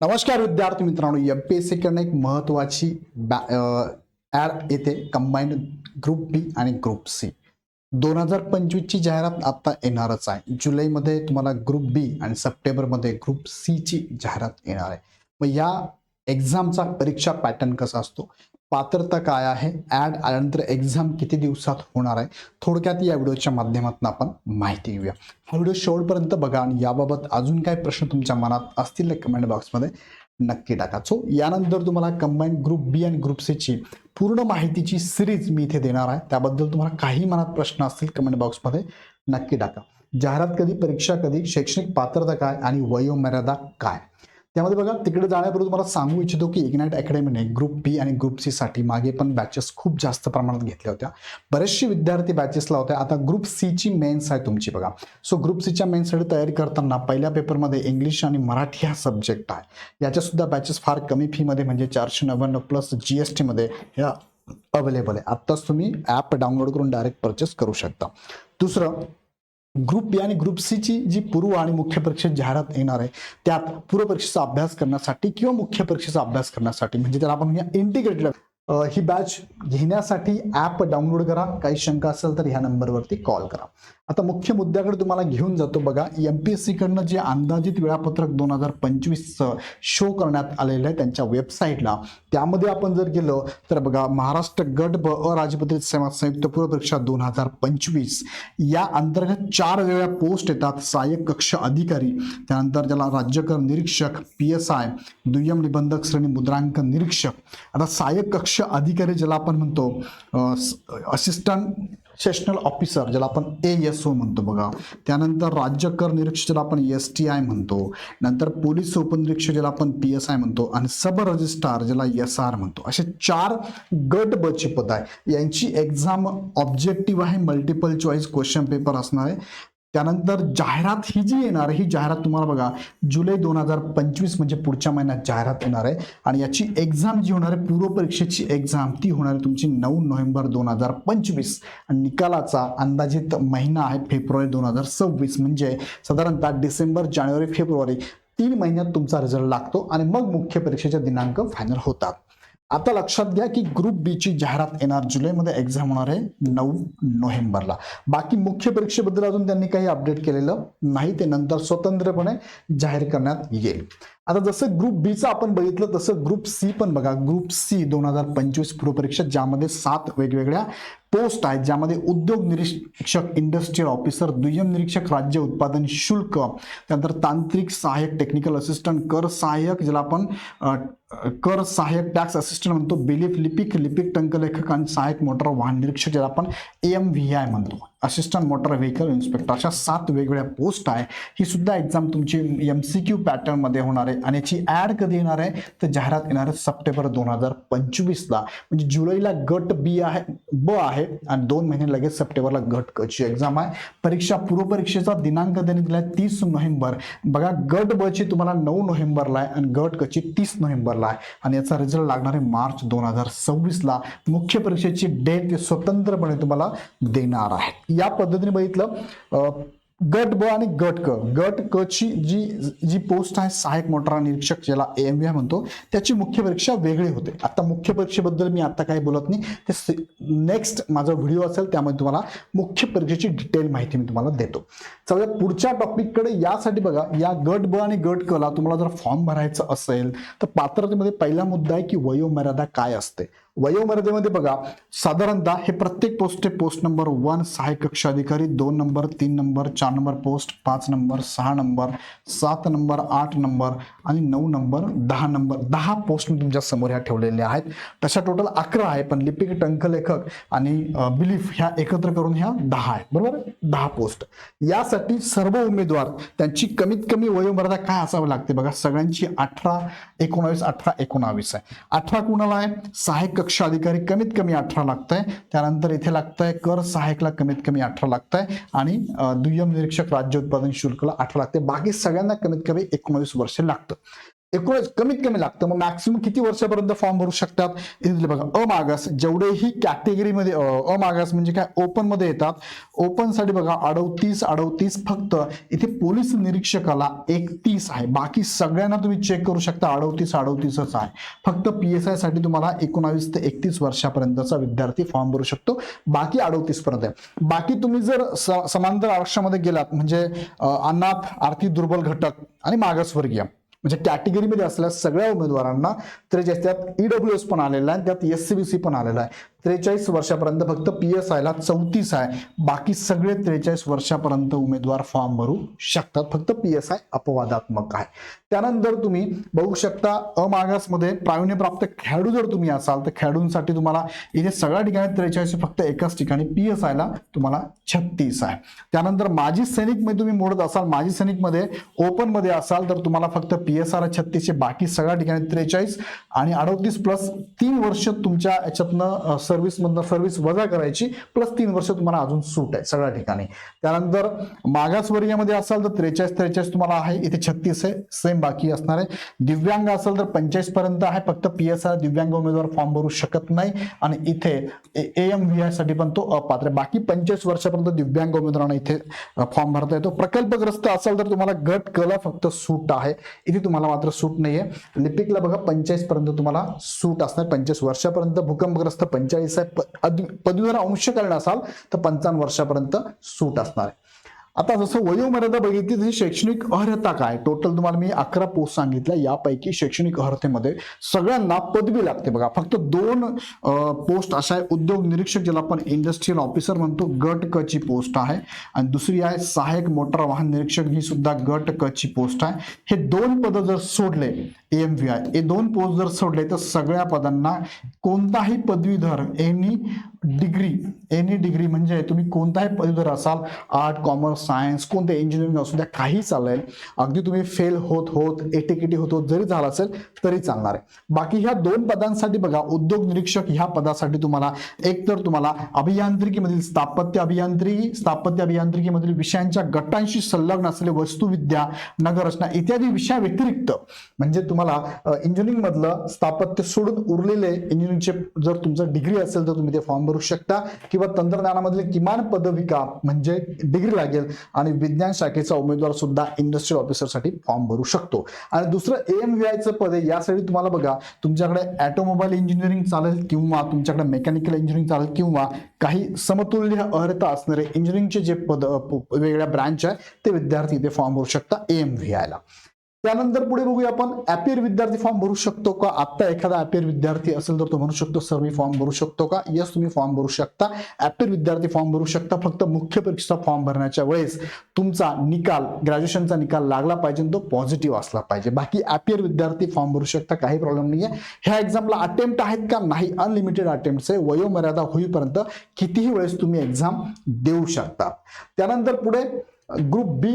नमस्कार विद्यार्थी मित्रांनो एम पी एस सीकडनं एक महत्त्वाची ॲड येते कंबाईंड ग्रुप बी आणि ग्रुप सी दोन हजार पंचवीसची जाहिरात आता येणारच आहे. जुलैमध्ये तुम्हाला ग्रुप बी आणि सप्टेंबरमध्ये ग्रुप सीची जाहिरात येणार आहे. मग या एक्झामचा परीक्षा पॅटर्न कसा असतो? पात्रता काय आहे? ॲड आल्यानंतर एक्झाम किती दिवसात होणार आहे? थोडक्यात या व्हिडिओच्या माध्यमातून आपण माहिती घेऊया. हा व्हिडिओ शेवटपर्यंत बघा आणि याबाबत अजून काय प्रश्न तुमच्या मनात असतील कमेंट बॉक्समध्ये नक्की टाका. सो यानंतर तुम्हाला कंबाईंड ग्रुप बी आणि ग्रुप सीची पूर्ण माहितीची सिरीज मी इथे देणार आहे. त्याबद्दल तुम्हाला काही मनात प्रश्न असतील कमेंट बॉक्समध्ये नक्की टाका. जाहिरात कधी परीक्षा कधी शैक्षणिक पात्रता काय आणि वयोमर्यादा काय? त्यामध्ये बघा तिकडे जाण्यापूर्वी तुम्हाला सांगू इच्छितो की इग्नाईट अकॅडमीने ग्रुप बी आणि ग्रुप सी साठी मागे पण बॅचेस खूप जास्त प्रमाणात घेतल्या होत्या. बरेचसे विद्यार्थी बॅचेसला होते. आता ग्रुप सीची मेन्स आहे तुमची बघा. सो ग्रुप सीच्या मेन्ससाठी तयारी करताना पहिल्या पेपरमध्ये इंग्लिश आणि मराठी हा सब्जेक्ट आहे. याच्या सुद्धा बॅचेस फार कमी फीमध्ये म्हणजे चारशे नव्याण्णव प्लस जी एस टीमध्ये ह्या अवेलेबल आहे. आत्ताच तुम्ही ॲप डाउनलोड करून डायरेक्ट परचेस करू शकता. दुसरं ग्रुप बी आणि ग्रुप सीची जी पूर्व आणि मुख्य परीक्षेत जाहिरात येणार आहे त्यात पूर्व परीक्षेचा अभ्यास करण्यासाठी किंवा मुख्य परीक्षेचा अभ्यास करण्यासाठी म्हणजे त्याला आपण इंटिग्रेटेड ही बॅच घेण्यासाठी ॲप डाउनलोड करा. काही शंका असेल तर ह्या नंबरवरती कॉल करा. आता मुख्य मुद्द्याकडे तुम्हाला घेऊन जातो बघा. एम पी एस सीकडनं जे अंदाजित वेळापत्रक दोन हजार पंचवीसचं शो करण्यात आलेलं आहे त्यांच्या वेबसाईटला त्यामध्ये आपण जर गेलो तर बघा महाराष्ट्र गट ब अराजपत्रित सेवा संयुक्त पूर्व परीक्षा दोन हजार पंचवीस. या अंतर्गत चार वेगळ्या पोस्ट येतात. सहाय्यक कक्ष अधिकारी त्यानंतर ज्याला राज्यकर निरीक्षक पी एस आय दुय्यम निबंधक श्रेणी मुद्रांक निरीक्षक. आता सहाय्यक कक्ष अधिकारी ज्याला आपण म्हणतो असिस्टंट सेशनल ऑफिसर ज्याला आपण ए एस ओ म्हणतो बघा. त्यानंतर राज्य कर निरीक्षक ज्याला आपण एस टी आय म्हणतो. नंतर पोलीस उपनिरीक्षक ज्याला आपण पी एस आय म्हणतो आणि सब रजिस्ट्रार ज्याला एस आर म्हणतो. असे चार गट बचे पद आहे. यांची एक्झाम ऑब्जेक्टिव्ह आहे मल्टिपल चॉईस क्वेश्चन पेपर असणार आहे. त्यानंतर जाहिरात ही जी येणार आहे ही जाहिरात तुम्हाला बघा जुलै दोन हजार पंचवीस म्हणजे पुढच्या महिन्यात जाहिरात येणार आहे. आणि याची एक्झाम जी होणार आहे पूर्व परीक्षेची एक्झाम ती होणार आहे तुमची नऊ नोव्हेंबर दोन हजार पंचवीस. आणि निकालाचा अंदाजित महिना आहे फेब्रुवारी दोन हजार सव्वीस. म्हणजे साधारणतः डिसेंबर जानेवारी फेब्रुवारी तीन महिन्यात तुमचा रिझल्ट लागतो आणि मग मुख्य परीक्षेचे दिनांक फायनल होतात. आता लक्षात घ्या की ग्रुप बी ची जाहिरात येणार जुलैमध्ये एक्झाम होणार आहे नऊ नोव्हेंबरला. बाकी मुख्य परीक्षेबद्दल अजून त्यांनी काही अपडेट केलेलं नाही ते नंतर स्वतंत्रपणे जाहीर करण्यात येईल. आता जसं ग्रुप बीचं आपण बघितलं तसं ग्रुप सी पण बघा. ग्रुप सी दोन हजार पंचवीस पूर्वपरीक्षा ज्यामध्ये सात वेगवेगळ्या पोस्ट आहेत ज्यामध्ये उद्योग निरीक्षक इंडस्ट्रियल ऑफिसर दुय्यम निरीक्षक राज्य उत्पादन शुल्क त्यानंतर तांत्रिक सहाय्यक टेक्निकल असिस्टंट कर सहाय्यक ज्याला आपण कर सहाय्यक टॅक्स असिस्टंट म्हणतो बिलिफ लिपिक लिपिक टंकलेखक आणि सहाय्यक मोटर वाहन निरीक्षक ज्याला आपण एम व्ही आय म्हणतो. असिस्टंट मोटर व्हेकल इन्स्पेक्टर अशा सात वेगवेगळ्या पोस्ट आहे. ही सुद्धा एक्झाम तुमची एम सी क्यू पॅटर्नमध्ये होणार आहे आणि याची ॲड कधी येणार आहे? तर जाहिरात येणार आहे सप्टेंबर दोन हजार पंचवीसला. म्हणजे जुलैला गट बी आहे ब आहे आणि दोन महिने लगेच सप्टेंबरला गट कची एक्झाम आहे. परीक्षा पूर्व परीक्षेचा दिनांक त्यांनी दिला आहे तीस नोव्हेंबर. बघा गट बची तुम्हाला नऊ नोव्हेंबरला आहे आणि गट कची तीस नोव्हेंबरला आहे. आणि याचा रिझल्ट लागणार आहे मार्च दोन हजार सव्वीसला. मुख्य परीक्षेची डेट ते स्वतंत्रपणे तुम्हाला देणार आहे या पद्धतीने बघितलं गट ब आणि गट क. गट क ची जी जी पोस्ट आहे सहाय्यक मोटार निरीक्षक ज्याला एम व्ही म्हणतो त्याची मुख्य परीक्षा वेगळी होते. आता मुख्य परीक्षेबद्दल मी आता काही बोलत नाही. ते नेक्स्ट माझा व्हिडिओ असेल त्यामध्ये तुम्हाला मुख्य परीक्षेची डिटेल माहिती मी तुम्हाला देतो. चला पुढच्या टॉपिककडे यासाठी बघा या गट ब आणि गट क ला तुम्हाला जर फॉर्म भरायचं असेल तर पात्रतेमध्ये पहिला मुद्दा आहे की वयोमर्यादा काय असते? वयोमर्यादेमध्ये बघा साधारणतः हे प्रत्येक पोस्ट पोस्ट नंबर वन सहाय्यक कक्ष अधिकारी दोन नंबर तीन नंबर चार नंबर पोस्ट पाच नंबर सहा नंबर सात नंबर आठ नंबर आणि नऊ नंबर दहा नंबर दहा पोस्ट मी तुमच्यासमोर ह्या ठेवलेल्या आहेत. तशा टोटल अकरा आहे पण लिपिक टंकलेखक आणि बिलीफ ह्या एकत्र करून ह्या दहा आहे. बरोबर दहा पोस्ट यासाठी सर्व उमेदवार त्यांची कमीत कमी वयोमर्यादा काय असावी लागते? बघा सगळ्यांची अठरा एकोणावीस अठरा एकोणावीस आहे. अठरा कुणाला आहे? सहाय्यक कक्ष अधिकारी कमीत कमी अठरा लागतंय. त्यानंतर इथे लागतंय कर सहाय्यकला कमीत कमी अठरा लागतंय. आणि दुय्यम निरीक्षक राज्य उत्पादन शुल्कला अठरा लागते बाकी सगळ्यांना कमीत कमी एकोणवीस वर्ष लागतं. एकूणच कमीत कमी लागतं. मग मॅक्सिमम किती वर्षापर्यंत फॉर्म भरू शकतात? बघा. अमागास. जेवढेही कॅटेगरीमध्ये अ, अमागास म्हणजे काय? ओपनमध्ये येतात. ओपनसाठी बघा अडवतीस अडवतीस फक्त. इथे पोलीस निरीक्षकाला एकतीस आहे. बाकी सगळ्यांना तुम्ही चेक करू शकता. अडवतीस अडवतीसच आहे. फक्त पी एस आयसाठी तुम्हाला एकोणावीस ते एकतीस वर्षापर्यंतचा विद्यार्थी फॉर्म भरू शकतो. बाकी अडवतीसपर्यंत आहे. बाकी तुम्ही जर समांतर आरक्षणामध्ये गेलात म्हणजे अन्नात अनाथ आर्थिक दुर्बल घटक आणि मागासवर्गीय. म्हणजे कॅटेगरीमध्ये असलेल्या सगळ्या उमेदवारांना तर त्यात ईडब्ल्यू एस पण आलेला आहे त्यात एस सी बी सी पण आलेला आहे. त्रेचाळीस वर्षापर्यंत फक्त पी एस आयला चौतीस आहे. बाकी सगळे त्रेचाळीस वर्षापर्यंत उमेदवार फॉर्म भरू शकतात. फक्त पी एस आय अपवादात्मक आहे. त्यानंतर तुम्ही बघू शकता अमागासमध्ये प्रावीण्यप्राप्त खेळाडू जर तुम्ही असाल तर खेळाडूंसाठी तुम्हाला इथे सगळ्या ठिकाणी त्रेचाळीस फक्त एकाच ठिकाणी पी एस आयला तुम्हाला छत्तीस आहे. त्यानंतर माजी सैनिकमध्ये तुम्ही मोडत असाल माजी सैनिकमध्ये ओपनमध्ये असाल तर तुम्हाला फक्त पी एस आर छत्तीसशे बाकी सगळ्या ठिकाणी त्रेचाळीस आणि अडतीस प्लस तीन वर्ष तुमच्या याच्यातनं सर मधनं सर्व्हिस वजा करायची प्लस तीन वर्ष तुम्हाला अजून सूट आहे सगळ्या ठिकाणी. त्यानंतर मागासवर्गीयमध्ये असाल तर त्रेचाळीस त्रेचाळीस तुम्हाला आहे इथे छत्तीस आहे सेम बाकी असणार आहे. दिव्यांग असेल तर पंचेचाळीस पर्यंत आहे फक्त पी एस आर दिव्यांग उमेदवार फॉर्म भरू शकत नाही. आणि इथे ए एम व्ही आयसाठी पण तो अपात्र आहे. बाकी पंचेचाळीस वर्षापर्यंत दिव्यांग उमेदवारांना इथे फॉर्म भरता येतो. प्रकल्पग्रस्त असेल तर तुम्हाला गट कला फक्त सूट आहे. इथे तुम्हाला मात्र सूट नाहीये. लिपिकला बघा पंचेचाळीस पर्यंत तुम्हाला सूट असणार. पंचेचाळीस वर्षापर्यंत भूकंपग्रस्त पंचेचाळीस आहे. पदवीधर असाल तर पंचावन्न वर्षापर्यंत सूट असणार आहे. आता जसं वयोमर्यादा बघितली तशी शैक्षणिक अर्हता काय? टोटल तुम्हाला मी अकरा पोस्ट सांगितल्या यापैकी शैक्षणिक अर्हतेमध्ये सगळ्यांना पदवी लागते बघा. फक्त दोन पोस्ट अशा आहे उद्योग निरीक्षक ज्याला आपण इंडस्ट्रियल ऑफिसर म्हणतो गट क ची पोस्ट आहे. आणि दुसरी आहे सहाय्यक मोटार वाहन निरीक्षक ही सुद्धा गट क ची पोस्ट आहे. हे दोन पदं जर सोडले एम व्ही आय हे दोन पोस्ट जर सोडले तर सगळ्या पदांना कोणताही पदवीधर एनी डिग्री एनी डिग्री म्हणजे तुम्ही कोणताही पदवीधर असाल आर्ट कॉमर्स सायन्स कोणते इंजिनिअरिंग असू द्या काही चाललंय अगदी तुम्ही फेल होत होत एटीकेटी होत होत जरी झाला असेल तरी चालणार आहे. बाकी ह्या दोन पदांसाठी बघा उद्योग निरीक्षक ह्या पदासाठी तुम्हाला एक तर तुम्हाला अभियांत्रिकीमधील स्थापत्य अभियांत्रिकी स्थापत्य अभियांत्रिकीमधील विषयांच्या गटांशी संलग्न असलेले वस्तुविद्या नगररचना इत्यादी विषयाव्यतिरिक्त म्हणजे तुम्हाला इंजिनिअरिंग मधलं स्थापत्य सोडून उरलेले इंजिनिअरिंगचे जर तुमचं डिग्री असेल तर तुम्ही ते फॉर्म भरू शकता. किंवा तंत्रज्ञानामधले किमान पदविका म्हणजे डिग्री लागेल आणि विज्ञान शाखेचा उमेदवार सुद्धा इंडस्ट्रियल ऑफिसरसाठी फॉर्म भरू शकतो. आणि दुसरं एम व्ही आयचं पद आहे यासाठी तुम्हाला बघा तुमच्याकडे ऑटोमोबाईल इंजिनिअरिंग चालेल किंवा तुमच्याकडे मेकॅनिकल इंजिनिअरिंग चालेल किंवा काही समतुल्य अर्हता असणारे इंजिनिअरिंगचे जे पद वेगळ्या ब्रँच आहे ते विद्यार्थी इथे फॉर्म भरू शकता एम व्ही आयला त्यानंतर पुढे बघूया आपण ऍपियर विद्यार्थी फॉर्म भरू शकतो का? आता एखादा ॲपियर विद्यार्थी असेल तर तो म्हणू शकतो सर मी फॉर्म भरू शकतो का? यस तुम्ही फॉर्म भरू शकता. ॲपियर विद्यार्थी फॉर्म भरू शकता फक्त मुख्य परीक्षेचा फॉर्म भरण्याच्या वेळेस. तुमचा निकाल ग्रॅज्युएशनचा निकाल लागला पाहिजे तो पॉझिटिव्ह असला पाहिजे. बाकी ऍपियर विद्यार्थी फॉर्म भरू शकता काही प्रॉब्लेम नाही आहे ह्या एक्झामला अटेम्प्ट आहेत का? नाही. अनलिमिटेड अटेम्प्ट आहे. वयोमर्यादा होईपर्यंत कितीही वेळेस तुम्ही एक्झाम देऊ शकता. त्यानंतर पुढे ग्रुप बी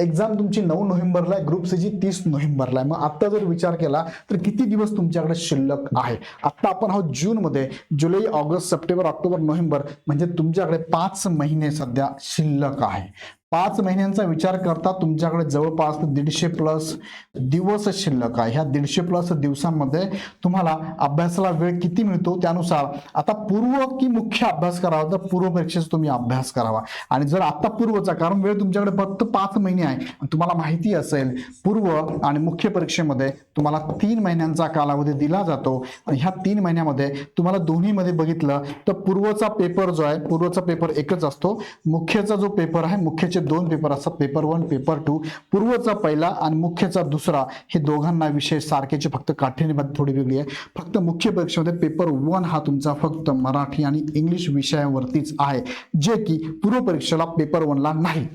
एक्झाम तुमची नऊ नोव्हेंबरला आहे. ग्रुप सीची तीस नोव्हेंबरला आहे. मग आता जर विचार केला तर किती दिवस तुमच्याकडे शिल्लक आहे? आता आपण आहोत जूनमध्ये जुलै ऑगस्ट सप्टेंबर ऑक्टोबर नोव्हेंबर म्हणजे तुमच्याकडे पाच महिने सध्या शिल्लक आहे. पाच महिन्यांचा विचार करता तुमच्याकडे जवळपास दीडशे प्लस दिवस शिल्लक आहे. ह्या दीडशे प्लस दिवसांमध्ये तुम्हाला अभ्यासाला वेळ किती मिळतो त्यानुसार आता पूर्व की मुख्य अभ्यास करावा तर पूर्व परीक्षेचा तुम्ही अभ्यास करावा. आणि जर आता पूर्वचा कारण वेळ तुमच्याकडे फक्त पाच महिने आहे तुम्हाला माहिती असेल पूर्व आणि मुख्य परीक्षेमध्ये तुम्हाला तीन महिन्यांचा कालावधी दिला जातो. आणि ह्या तीन महिन्यामध्ये तुम्हाला दोन्हीमध्ये बघितलं तर पूर्वचा पेपर जो आहे पूर्वचा पेपर एकच असतो. मुख्यचा जो पेपर आहे मुख्यचे दोन पेपर असतात पेपर वन पेपर टू पूर्वचा पहिला आणि मुख्यचा दुसरा हे दोघांना विषय सारखेचे फक्त काठिण्यमध्ये थोडी वेगळी आहे. फक्त मुख्य परीक्षेमध्ये पेपर वन हा तुमचा फक्त मराठी आणि इंग्लिश विषयावरतीच आहे जे की पूर्व परीक्षेला पेपर वनला नाही.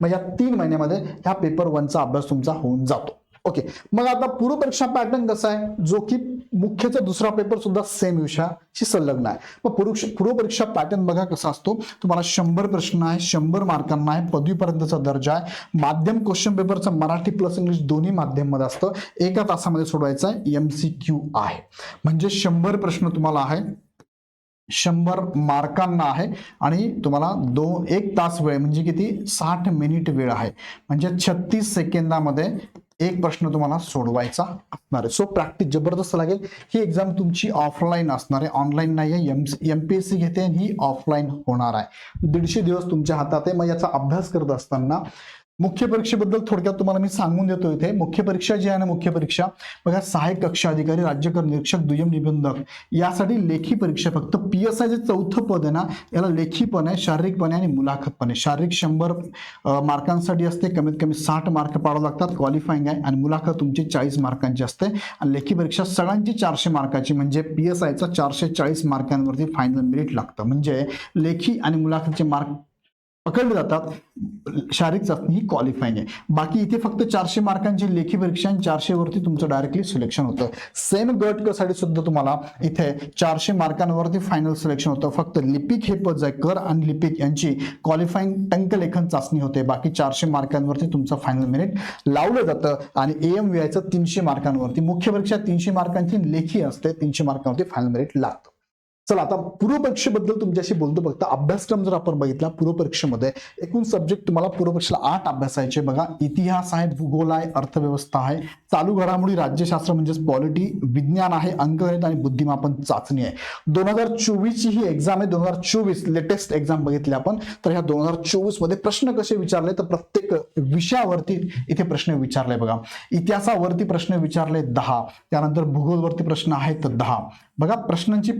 मग या तीन महिन्यामध्ये ह्या पेपर वनचा अभ्यास तुमचा होऊन जातो. ओके मग आता पूर्व परीक्षा पॅटर्न कसा आहे? जो की मुख्यचा दुसरा पेपर सुद्धा सेम विषयाशी संलग्न आहे. मग पूर्व परीक्षा पॅटर्न बघा कसा असतो. तुम्हाला शंभर प्रश्न आहे शंभर मार्कांना आहे पदवीपर्यंतचा दर्जा आहे. माध्यम क्वेश्चन पेपरचं मराठी प्लस इंग्लिश दोन्ही माध्यममध्ये असतं. एका तासामध्ये सोडवायचं आहे एम सी क्यू आहे. म्हणजे शंभर प्रश्न तुम्हाला आहे शंभर मार्कांना आहे आणि तुम्हाला दोन एक तास वेळ म्हणजे किती? साठ मिनिट वेळ आहे. म्हणजे छत्तीस सेकंदामध्ये एक प्रश्न तुम्हाला सोडवायचा असणार आहे. सो प्रॅक्टिस जबरदस्त लागेल. ही एक्झाम तुमची ऑफलाईन असणार आहे. ऑनलाईन नाही आहे M M P S C घेते आणि ही ऑफलाईन होणार आहे. दीडशे दिवस तुमच्या हातात आहे. मग याचा अभ्यास करत असताना मुख्य परीक्षेबद्दल थोडक्यात तुम्हाला मी सांगून देतो इथे. मुख्य परीक्षा जी आहे ना मुख्य परीक्षा बघा सहाय्यक कक्षा अधिकारी राज्यकर निरीक्षक दुय्यम निबंधक यासाठी लेखी परीक्षा फक्त पी एस आय जे चौथं पद आहे ना याला लेखी पण आहे शारीरिक पण आहे आणि मुलाखत पण आहे शारीरिक शंभर मार्कांसाठी असते कमीत कमी साठ मार्क पाडावं लागतात क्वालिफाईंग आहे आणि मुलाखत तुमची चाळीस मार्कांची असते. आणि लेखी परीक्षा सगळ्यांची चारशे मार्काची म्हणजे पी एस आयचा चारशे चाळीस मार्कांवरती फायनल मेरिट लागतं. म्हणजे लेखी आणि मुलाखतचे मार्क पकडले जातात. शारीरिक चाचणी ही क्वालिफाईंग आहे. बाकी इथे फक्त चारशे मार्कांची लेखी परीक्षा आणि चारशे वरती तुमचं डायरेक्टली सिलेक्शन होतं. सेम गटसाठी सुद्धा तुम्हाला इथे चारशे मार्कांवरती फायनल सिलेक्शन होतं. फक्त लिपिक हे पद आहे कर आणि लिपिक यांची क्वालिफाईंग टंकलेखन चाचणी होते. बाकी चारशे मार्कांवरती तुमचं फायनल मेरिट लावलं जातं. आणि एम व्ही आयचं तीनशे मार्कांवरती. मुख्य परीक्षा तीनशे मार्कांची लेखी असते. तीनशे मार्कांवरती फायनल मेरिट लागतं. चला आता पूर्वपरीक्षेबद्दल तुमच्याशी बोलतो. फक्त अभ्यासक्रम जर आपण बघितला पूर्वपरीक्षेमध्ये एकूण सब्जेक्ट तुम्हाला पूर्वपरीक्षेला आठ अभ्यासायचे बघा. इतिहास आहे भूगोल आहे अर्थव्यवस्था आहे चालू घडामोडी राज्यशास्त्र म्हणजेच पॉलिटी विज्ञान आहे अंकगणित आणि बुद्धिमापन चाचणी आहे. दोन हजार चोवीसची ही एक्झाम आहे. दोन हजार चोवीस लेटेस्ट एक्झाम बघितली आपण. तर ह्या दोन हजार चोवीसमध्ये प्रश्न कसे विचारले? तर प्रत्येक विषयावरती इथे प्रश्न विचारले बघा. इतिहासावरती प्रश्न विचारले दहा. त्यानंतर भूगोलवरती प्रश्न आहेत दहा. बघा प्रश्नांची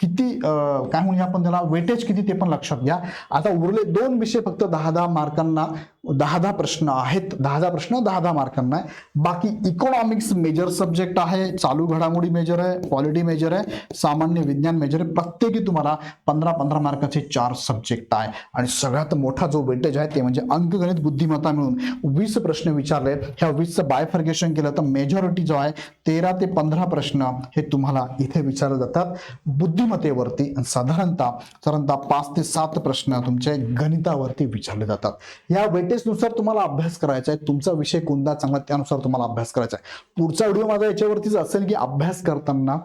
किती काय म्हणूया आपण त्याला? वेटेज किती ते पण लक्षात घ्या. आता उरले दोन विषय फक्त दहा दहा मार्कांना दहा दहा प्रश्न आहेत. दहा दहा प्रश्न दहा दहा मार्कांना आहे. बाकी इकॉनॉमिक्स मेजर सब्जेक्ट आहे चालू घडामोडी मेजर आहे पॉलिटी मेजर आहे सामान्य विज्ञान मेजर आहे. प्रत्येकी तुम्हाला पंधरा पंधरा मार्काचे चार सब्जेक्ट आहे. आणि सगळ्यात मोठा जो वेटेज आहे ते म्हणजे अंकगणित बुद्धिमत्ता मिळून वीस प्रश्न विचारले ह्या वीसचं बायफर्गेशन केलं तर मेजॉरिटी जो आहे तेरा ते पंधरा प्रश्न हे तुम्हाला इथे विचारले जातात. बुद्धिमत्तेवरती आणि साधारणतः साधारणतः पाच ते सात प्रश्न तुमचे गणितावरती विचारले जातात. या नुसार तुम्हाला अभ्यास करायचा आहे. तुमचा विषय कोणता चांगला त्यानुसार तुम्हाला अभ्यास करायचा आहे. पुढचा व्हिडिओ माझा याच्यावरतीच असेल की अभ्यास करताना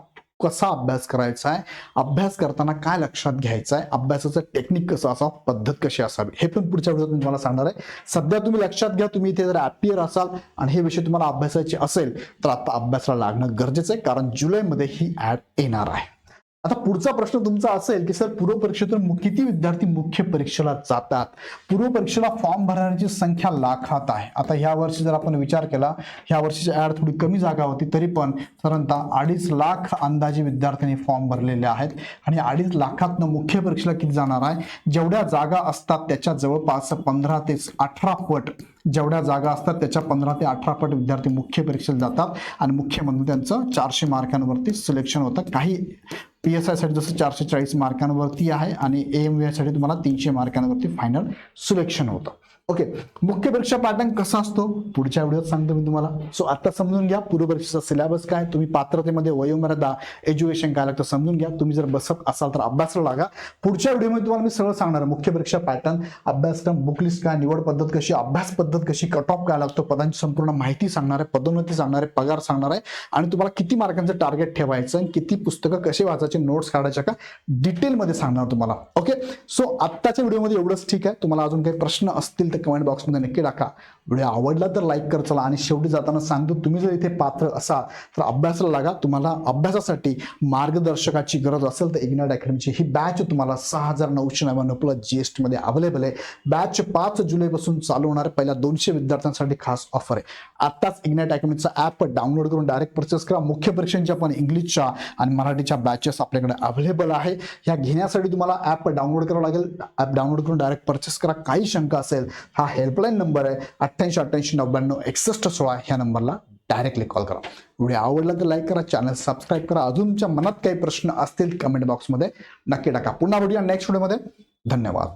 कसा अभ्यास करायचा आहे अभ्यास करताना काय लक्षात घ्यायचं आहे अभ्यासाचं टेक्निक कसं असावं पद्धत कशी असावी हे पण पुढच्या व्हिडिओत मी तुम्हाला सांगणार आहे. सध्या तुम्ही लक्षात घ्या तुम्ही इथे जर ॲपियर असाल आणि हे विषय तुम्हाला अभ्यासाचे असेल तर आता अभ्यासाला लागणं गरजेचं आहे कारण जुलैमध्ये ही ॲड येणार आहे. आता पुढचा प्रश्न तुमचा असेल की सर पूर्व परीक्षेतून किती विद्यार्थी मुख्य परीक्षेला जातात? पूर्व परीक्षेला फॉर्म भरणाऱ्यांची संख्या लाखात आहे. आता ह्या वर्षी जर आपण विचार केला ह्या वर्षीची ऍड थोडी कमी जागा होती तरी पण साधारणतः अडीच लाख अंदाजे विद्यार्थ्यांनी फॉर्म भरलेले आहेत. आणि अडीच लाखातनं मुख्य परीक्षेला किती जाणार आहे? जेवढ्या जागा असतात त्याच्या जवळपास पंधरा ते अठरा पट जेवढ्या जागा असतात त्याच्या पंधरा ते अठरा पट विद्यार्थी मुख्य परीक्षेला जातात. आणि मुख्यमंत्री त्यांचं चारशे मार्कांवरती सिलेक्शन होतं. काही पी एस आयसाठी जसं चारशे चाळीस मार्कांवरती आहे आणि ए एमसाठी तुम्हाला तीनशे मार्कांवरती फायनल सिलेक्शन होतं. ओके मुख्य परीक्षा पॅटर्न कसा असतो? पुढच्या व्हिडिओत सांगतो मी तुम्हाला. सो आता समजून घ्या पूर्वपरीक्षेचा सिलेबस काय तुम्ही पात्रतेमध्ये वयोमर्यादा एज्युकेशन काय लागतं समजून घ्या. तुम्ही जर बसत असाल तर अभ्यासाला लागा. पुढच्या व्हिडिओमध्ये तुम्हाला मी सरळ सांगणार आहे. मुख्य परीक्षा पॅटर्न अभ्यासक्रम बुकलिस्ट काय निवड पद्धत कशी अभ्यास पद्धत कशी कट ऑफ काय लागतो पदांची संपूर्ण माहिती सांगणार आहे पदोन्नती सांगणार आहे पगार सांगणार आहे आणि तुम्हाला किती मार्कांचं टार्गेट ठेवायचं आणि किती पुस्तकं कसे वाचायचे नोट्स काढायच्या का? डिटेलमध्ये सांगणार तुम्हाला. ओके सो आत्ताच्या व्हिडिओमध्ये एवढंच ठीक आहे. तुम्हाला अजून काही प्रश्न असतील तर कमेंट बॉक्समध्ये नक्की टाका. व्हिडिओ आवडला तर लाईक कर चला. आणि शेवटी जाताना सांगतो तुम्ही जर इथे पात्र असाल तर अभ्यासाला लागा. तुम्हाला अभ्यासासाठी मार्गदर्शकाची गरज असेल तर इग्नाट अकॅडमीची ही बॅच तुम्हाला सहा हजार नऊशे नव्याण्णव प्लस जी एस टीमध्ये अवेलेबल आहे. बॅच पाच जुलैपासून चालू होणार पहिल्या दोनशे विद्यार्थ्यांसाठी खास ऑफर आहे. आत्ताच इग्नाट अकॅडमीचा ॲप डाउनलोड करून डायरेक्ट परचेस करा. मुख्य परीक्षांच्या पण इंग्लिशच्या आणि मराठीच्या बॅचेस आपल्याकडे अवेलेबल आहे. ह्या घेण्यासाठी तुम्हाला ॲप डाउनलोड करावं लागेल. ॲप डाउनलोड करून डायरेक्ट परचेस करा. काही शंका असेल हा हेल्पलाईन नंबर आहे. अठ्ठ्याऐंशी अठ्ठ्याऐंशी नव्याण्णव एकसष्ट सोळा ह्या नंबरला डायरेक्टली कॉल करा. व्हिडिओ आवडला तर लाईक करा चॅनल सबस्क्राईब करा. अजून तुमच्या मनात काही प्रश्न असतील कमेंट बॉक्समध्ये नक्की टाका. पुन्हा भेटूया नेक्स्ट व्हिडिओमध्ये धन्यवाद.